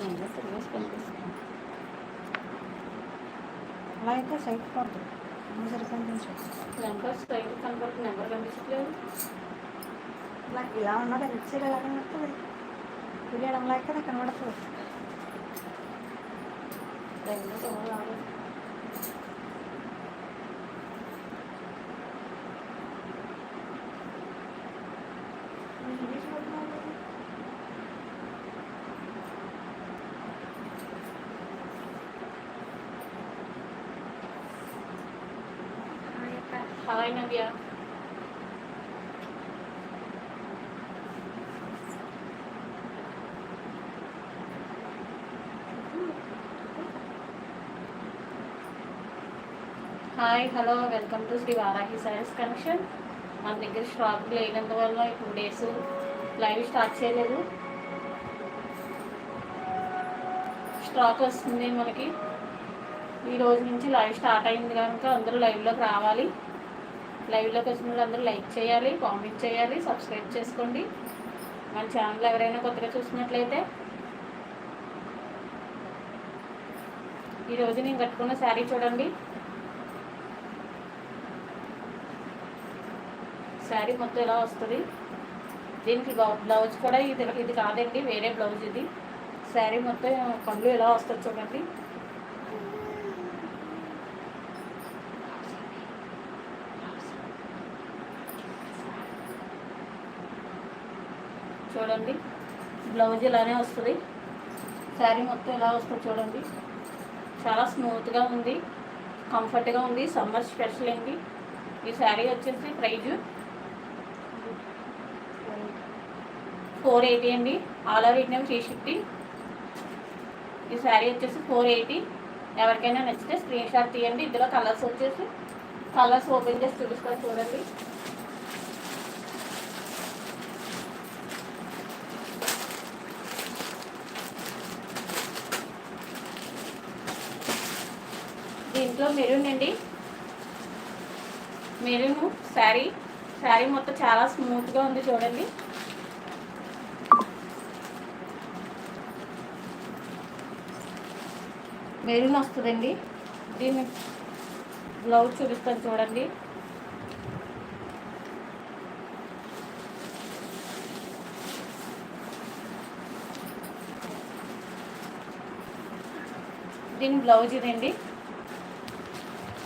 నేను సర్వీస్ కనిపిస్తాను అలా అయితే సైట్ పడుతుంది సరి కనిపించదు నెంబర్ స్ట్రైట్ కనబడుతుంది నెంబర్ కనిపించట్లేదు. ఇలా ఇలా ఉన్నది రిచ్ ఇలా కనబడుతుంది తెలియడం లేక కదా కనబడుతుంది. రెండు ఎవరు రాలేదు hi hi hello welcome to Shri Varahi science connection మన దగ్గర స్టాక్ లేనందువల్ల టూ డేస్ లైవ్ స్టార్ట్ చేయలేదు. స్టాక్ వస్తుంది మనకి. ఈ రోజు నుంచి లైవ్ స్టార్ట్ అయింది కనుక అందరూ లైవ్లోకి రావాలి. లైవ్లోకి వచ్చిన వాళ్ళు అందరూ లైక్ చేయాలి కామెంట్ చేయాలి సబ్స్క్రైబ్ చేసుకోండి. మన ఛానల్ ఎవరైనా కొత్తగా చూసినట్లయితే ఈరోజు నేను కట్టుకున్న శారీ చూడండి. శారీ మొత్తం ఎలా వస్తుంది? దీనికి బ్లౌ- బ్లౌజ్ కూడా ఇది ఇది కాదండి వేరే బ్లౌజ్ ఇది. శారీ మొత్తం పళ్ళు ఎలా వస్తుంది చూడండి. చూడండి. బ్లౌజ్ ఇలానే వస్తుంది. శారీ మొత్తం ఇలా వస్తుంది చూడండి. చాలా స్మూత్గా ఉంది. కంఫర్ట్గా ఉంది. సమ్మర్ స్పెషల్ అండి. ఈ శారీ వచ్చేసి ప్రైజ్ ఫోర్ ఎయిటీ అండి. All over India three fifty. ఈ శారీ వచ్చేసి ఫోర్ ఎయిటీ. ఎవరికైనా నచ్చితే స్క్రీన్ షాట్ తీయండి. ఇందులో కలర్స్ వచ్చేసి కలర్స్ ఓపెన్ చేసి చూపిస్తారు చూడండి. దీంట్లో మెరూన్ అండి. మెరూన్ శారీ. శారీ మొత్తం చాలా స్మూత్గా ఉంది చూడండి. మెరూన్ వస్తుందండి. దీన్ని బ్లౌజ్ చూపిస్తాను చూడండి. దీని బ్లౌజ్ ఇదండి.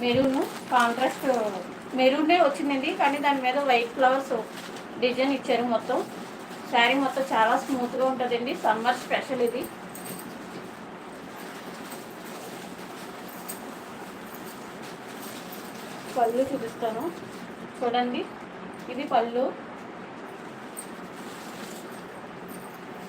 మెరూన్ కాంట్రాస్ట్ మెరూనే వచ్చిందండి కానీ దాని మీద వైట్ ఫ్లవర్స్ డిజైన్ ఇచ్చారు మొత్తం. శారీ మొత్తం చాలా స్మూత్గా ఉంటుందండి సమ్మర్ స్పెషల్ ఇది. పళ్ళు చూపిస్తాను. చూడండి ఇది పళ్ళు.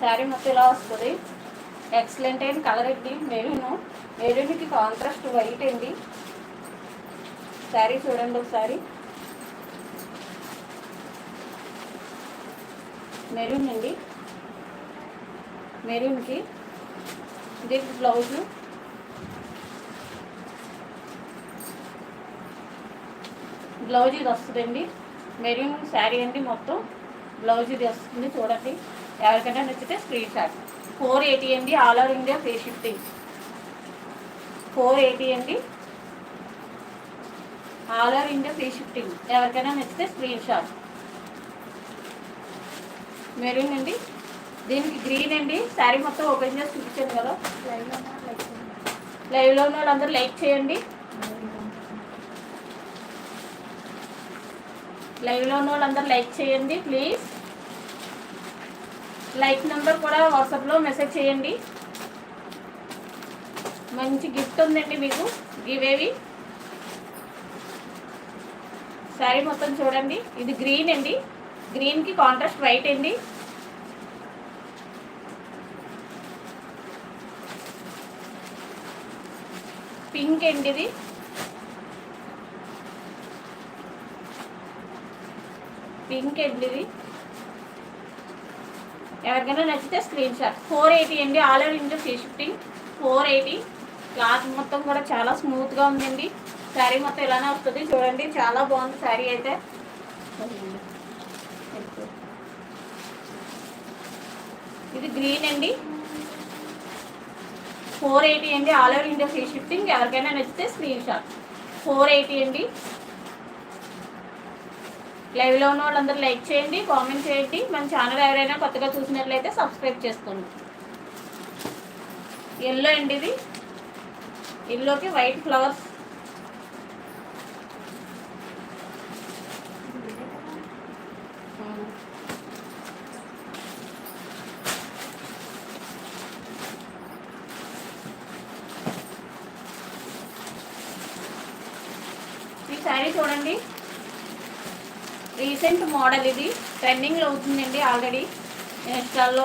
శారీ మొత్తం ఇలా వస్తుంది. ఎక్సలెంట్ అయిన కలర్ అండి మెరూను. మెరూన్కి కాంట్రాస్ట్ వైట్ అండి. శారీ చూడండి ఒకసారి. మెరూన్ అండి. మెరూన్కి ఇది బ్లౌజ్. బ్లౌజ్ ఇది వస్తుందండి. మెరూన్ శారీ అండి మొత్తం. బ్లౌజ్ ఇది వస్తుంది చూడండి. ఎవరికైనా నచ్చితే స్క్రీన్ షాట్ ఫోర్ ఎయిటీ అండి all over India free shifting four eighty అండి. All over India free shifting. ఎవరికైనా నచ్చితే స్క్రీన్ షాట్. మెరూన్ అండి దీనికి గ్రీన్ అండి. శారీ మొత్తం ఓపెన్ చేసి చూపించాను కదా. లైవ్లో ఉన్న వాళ్ళందరూ లైక్ చేయండి. లైవ్లో ఉన్న వాళ్ళందరూ లైక్ చేయండి ప్లీజ్. లైక్ నెంబర్ కూడా వాట్సాప్లో మెసేజ్ చేయండి. మంచి గిఫ్ట్ ఉందండి మీకు. గివేవి శారీ మొత్తం చూడండి. ఇది గ్రీన్ అండి. గ్రీన్కి కాంట్రాస్ట్ వైట్ అండి. పింక్ అండి ఇది. పింక్ అండి ఇది. ఎవరికైనా నచ్చితే స్క్రీన్ షాట్ ఫోర్ ఎయిటీ అండి. All over India free shifting four eighty cloth మొత్తం కూడా చాలా స్మూత్గా ఉందండి. శారీ మొత్తం ఇలానే వస్తుంది. చూడండి చాలా బాగుంది శారీ అయితే. ఇది గ్రీన్ అండి. ఫోర్ ఎయిటీ అండి. All over India free shifting ఎవరికైనా నచ్చితే స్క్రీన్ షాట్. ఫోర్ ఎయిటీ అండి. లైవ్లో ఉన్న వాళ్ళందరూ లైక్ చేయండి కామెంట్ చేయండి. మన ఛానల్ ఎవరైనా కొత్తగా చూసినట్లయితే సబ్స్క్రైబ్ చేసుకోండి. ఎల్లో అండి ఇది. ఎల్లోకి వైట్ ఫ్లవర్స్ ఈ శారీ చూడండి మళ్ళీ ఇది. ట్రెండింగ్లో అవుతుందండి ఆల్రెడీ ఇన్స్టాల్లో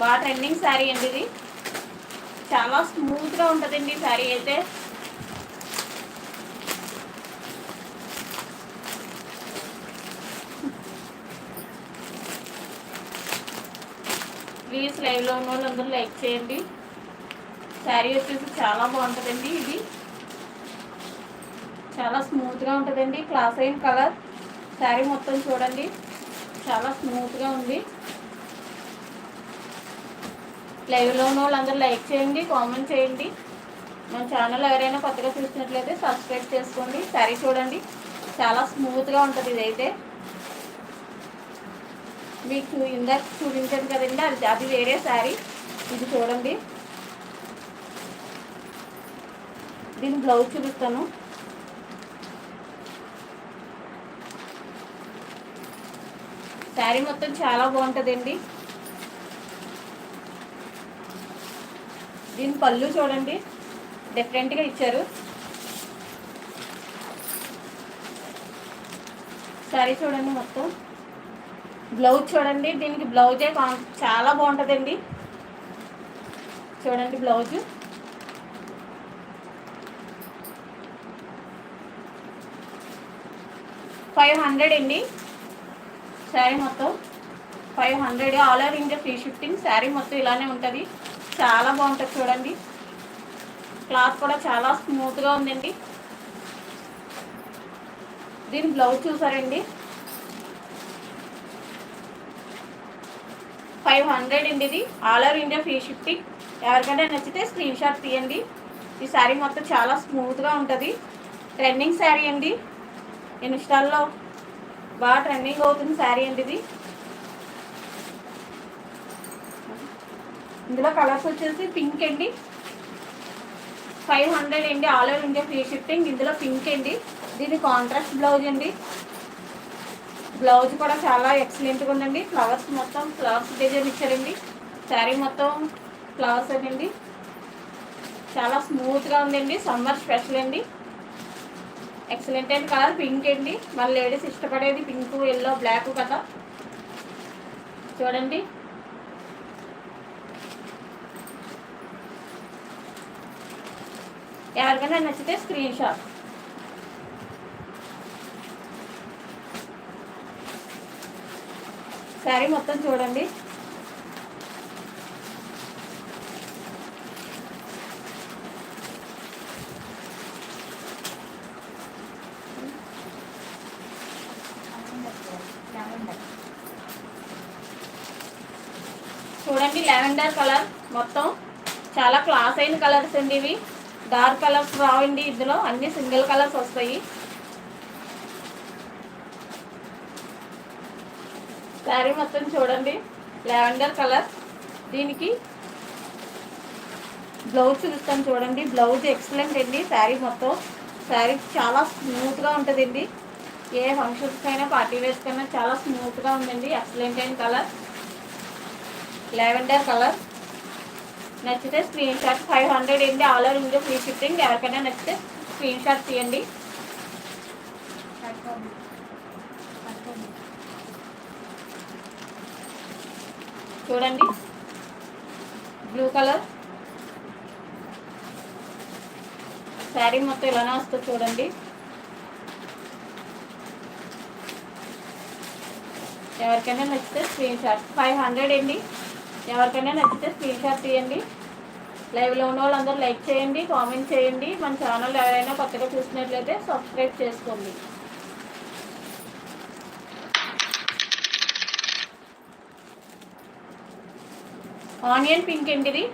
బాగా ట్రెండింగ్ శారీ అండి ఇది. చాలా స్మూత్గా ఉంటుందండి ఈ శారీ అయితే. ప్లీజ్ లైవ్లో ఉన్న వాళ్ళు అందరూ లైక్ చేయండి. శారీ వచ్చేసి చాలా బాగుంటుందండి ఇది. చాలా స్మూత్గా ఉంటుందండి. క్లాస్ అయిన కలర్ శారీ మొత్తం చూడండి. చాలా స్మూత్గా ఉంది. లైవ్లో ఉన్న వాళ్ళందరూ లైక్ చేయండి కామెంట్ చేయండి. మన ఛానల్ ఎవరైనా కొత్తగా చూసినట్లయితే సబ్స్క్రైబ్ చేసుకోండి. శారీ చూడండి. చాలా స్మూత్గా ఉంటుంది ఇదైతే. మీకు ఇందాక చూపించాను కదండి అది అది వేరే శారీ. ఇది చూడండి. దీని బ్లౌజ్ చూపిస్తాను. శారీ మొత్తం చాలా బాగుంటుందండి. దీని పళ్ళు చూడండి డిఫరెంట్గా ఇచ్చారు. శారీ చూడండి మొత్తం. బ్లౌజ్ చూడండి దీనికి బ్లౌజే చాలా బాగుంటుందండి. చూడండి బ్లౌజ్. ఫైవ్ హండ్రెడ్ అండి. శారీ మొత్తం five hundred. All over India free shifting sari మొత్తం ఇలానే ఉంటుంది. చాలా బాగుంటుంది చూడండి. క్లాత్ కూడా చాలా స్మూత్గా ఉందండి. దీని బ్లౌజ్ చూసారండి? ఫైవ్ హండ్రెడ్ అండి ఇది. All over India free shifting ఎవరికైనా నచ్చితే స్క్రీన్ షాట్ తీయండి. ఈ శారీ మొత్తం చాలా స్మూత్గా ఉంటుంది. ట్రెండింగ్ శారీ అండి. ఇన్స్టాల్లో బాగా ట్రెండింగ్ అవుతుంది శారీ అండి ఇది ఇందులో కలర్స్ వచ్చేసి పింక్ అండి. ఫైవ్ హండ్రెడ్ అండి all over India free shifting ఇందులో పింక్ అండి. దీని కాంట్రాస్ట్ బ్లౌజ్ అండి. బ్లౌజ్ కూడా చాలా ఎక్సలెంట్గా ఉందండి. ఫ్లవర్స్ మొత్తం ఫ్లవర్స్ డిజైన్ ఇచ్చారండి. శారీ మొత్తం ఫ్లవర్స్ అండి. చాలా స్మూత్గా ఉందండి. సమ్మర్ స్పెషల్ అండి. ఎక్సలెంట్ అండ్ కలర్ పింక్ అండి. మన లేడీస్ ఇష్టపడేది పింక్ ఎల్లో బ్లాక్ కదా. చూడండి. ఎవరికైనా నచ్చితే స్క్రీన్ షాట్ శారీ మొత్తం చూడండి చూడండి లావెండర్ కలర్ మొత్తం. చాలా క్లాస్ అయిన కలర్స్ అండి ఇవి. డార్క్ కలర్స్ రావండి ఇందులో. అన్ని సింగిల్ కలర్స్ వస్తాయి. శారీ మొత్తం చూడండి. Lavender colour. దీనికి బ్లౌజ్ చూపిస్తాను చూడండి. బ్లౌజ్ ఎక్సలెంట్ అండి శారీ మొత్తం. శారీ చాలా స్మూత్గా ఉంటుందండి. ఏ ఫంక్షన్స్కైనా పార్టీ వేర్స్కైనా చాలా స్మూత్గా ఉందండి. ఎక్సలెంట్ అయిన కలర్. Lavender colour. నచ్చితే స్క్రీన్ షాట్ ఫైవ్ హండ్రెడ్ ఏంటి? All over India free shipping ఎవరికైనా నచ్చితే స్క్రీన్ షాట్ తీయండి. చూడండి. బ్లూ కలర్ శారీ మొత్తం ఇలానే వస్తుంది చూడండి. ఎవరికైనా నచ్చితే స్క్రీన్ షాట్ ఫైవ్ హండ్రెడ్ అండి ఎవరికైనా నచ్చితే స్క్రీన్ షాట్ తీయండి. లైవ్లో ఉన్న వాళ్ళందరూ లైక్ చేయండి కామెంట్ చేయండి. మన ఛానల్ ఎవరైనా కొత్తగా చూసినట్లయితే సబ్స్క్రైబ్ చేసుకోండి. ఆనియన్ పింక్ అండి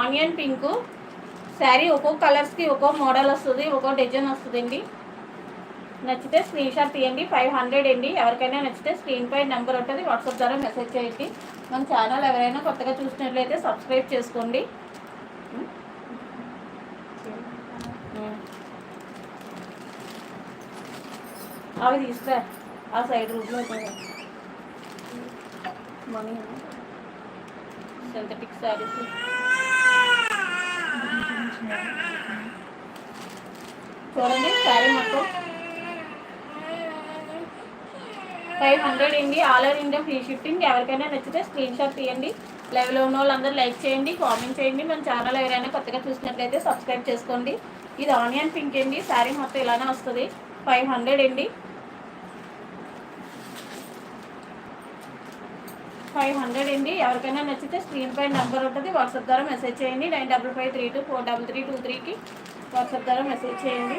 ఆనియన్ పింక్. శారీ ఒక్కొక్క కలర్స్కి ఒక్కో మోడల్ వస్తుంది ఒక్కో డిజైన్ వస్తుందండి. నచ్చితే స్క్రీన్ షాట్ తీయండి. ఫైవ్ హండ్రెడ్ అండి. ఎవరికైనా నచ్చితే స్క్రీన్ పై నెంబర్ ఉంటుంది. వాట్సాప్ ద్వారా మెసేజ్ చేయండి. మన ఛానల్ ఎవరైనా కొత్తగా చూసినట్లయితే సబ్స్క్రైబ్ చేసుకోండి. అవి తీసుకురా ఆ సైడ్ రూట్లో మనీ సింథటిక్ శారీస్ చూడండి శారీ మొత్తం. ఫైవ్ హండ్రెడ్ అండి. All over India free shifting ఎవరికైనా నచ్చితే స్క్రీన్ షాట్ తీయండి. లైవ్లో ఉన్న వాళ్ళందరూ లైక్ చేయండి కామెంట్ చేయండి. మన ఛానల్ ఎవరైనా కొత్తగా చూసినట్లయితే సబ్స్క్రైబ్ చేసుకోండి. ఇది ఆనియన్ పింక్ అండి. శారీ మొత్తం ఇలానే వస్తుంది. ఫైవ్ హండ్రెడ్ అండి. ఫైవ్ హండ్రెడ్ అండి. ఎవరికైనా నచ్చితే స్క్రీన్ పై నెంబర్ ఉంటుంది. వాట్సాప్ ద్వారా మెసేజ్ చేయండి. Nine double five three two four double three two త్రీకి వాట్సాప్ ద్వారా మెసేజ్ చేయండి.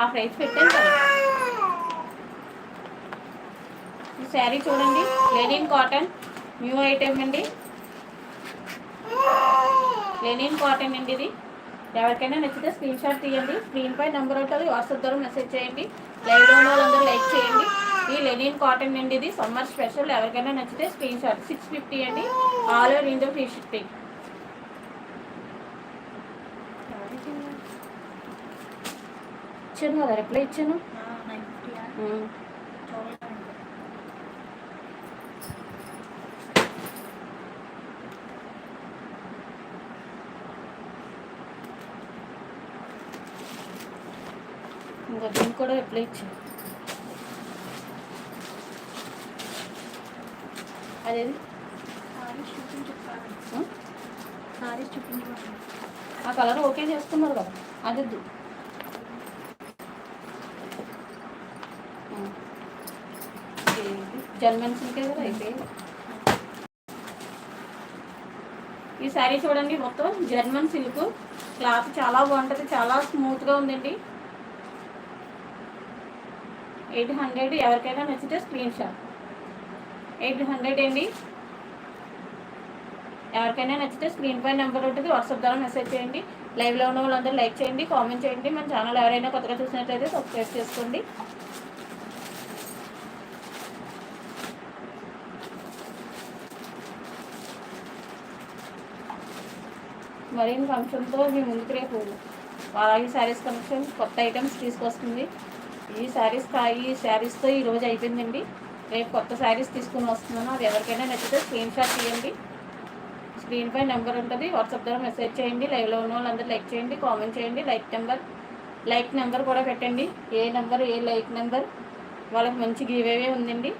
ఆ ప్రైస్ పెట్టాను ఈ శారీ చూడండి. లెనిన్ కాటన్ న్యూ ఐటెం అండి. లెనిన్ కాటన్ అండి ఇది. ఎవరికైనా నచ్చితే స్క్రీన్ షాట్ తీయండి. స్క్రీన్ పై నెంబర్ ఉంటుంది. వాట్సాప్ ద్వారా మెసేజ్ చేయండి. లైవ్లో ఉన్న వాళ్ళందరూ లైక్ చేయండి. ఈ లెనిన్ కాటన్ అండి ఇది. Summer special. ఎవరికైనా నచ్చితే స్క్రీన్ షాట్. సిక్స్ ఫిఫ్టీ అండి. All over India free shipping. ఇచ్చాను కదా రిప్లై ఇచ్చాను? ఇంకా దీనికి కూడా రిప్లై ఇచ్చాను? అదేది? ఆ? కలర్ ఓకే చేసుకున్నారు కదా అదొద్దు జర్మన్ కదా అయితే? ఈ శారీ చూడండి మొత్తం జర్మన్ సిల్క్ క్లాత్ చాలా బాగుంటుంది చాలా స్మూత్గా ఉందండి. ఎయిట్ హండ్రెడ్ ఎవరికైనా నచ్చితే స్క్రీన్ షాట్ ఎయిట్ హండ్రెడ్ అండి. ఎవరికైనా నచ్చితే స్క్రీన్ పై నెంబర్ ఉంటుంది వాట్సాప్ ద్వారా మెసేజ్ చేయండి. లైవ్లో ఉన్న వాళ్ళందరూ లైక్ చేయండి కామెంట్ చేయండి. మన ఛానల్ ఎవరైనా కొత్తగా చూసినట్లయితే సబ్స్క్రైబ్ చేసుకోండి. మరిన్ని ఫంక్షన్తో మీ ముందుకు రేపు అలాగే శారీస్ కలెక్షన్ కొత్త ఐటమ్స్ తీసుకొస్తుంది. ఈ శారీస్ ఈ శారీస్తో ఈ రోజు అయిపోయిందండి. రేపు కొత్త శారీస్ తీసుకుని వస్తున్నాను. అది ఎవరికైనా నచ్చితే స్క్రీన్ షాట్ తీయండి. స్క్రీన్ పై నెంబర్ ఉంటుంది. వాట్సాప్ ద్వారా మెసేజ్ చేయండి. లైవ్లో ఉన్న వాళ్ళందరూ లైక్ చేయండి కామెంట్ చేయండి. లైక్ నెంబర్ లైక్ నెంబర్ కూడా పెట్టండి. ఏ నెంబర్ ఏ లైక్ నెంబర్ వాళ్ళకి మంచి గివేవే ఉందండి.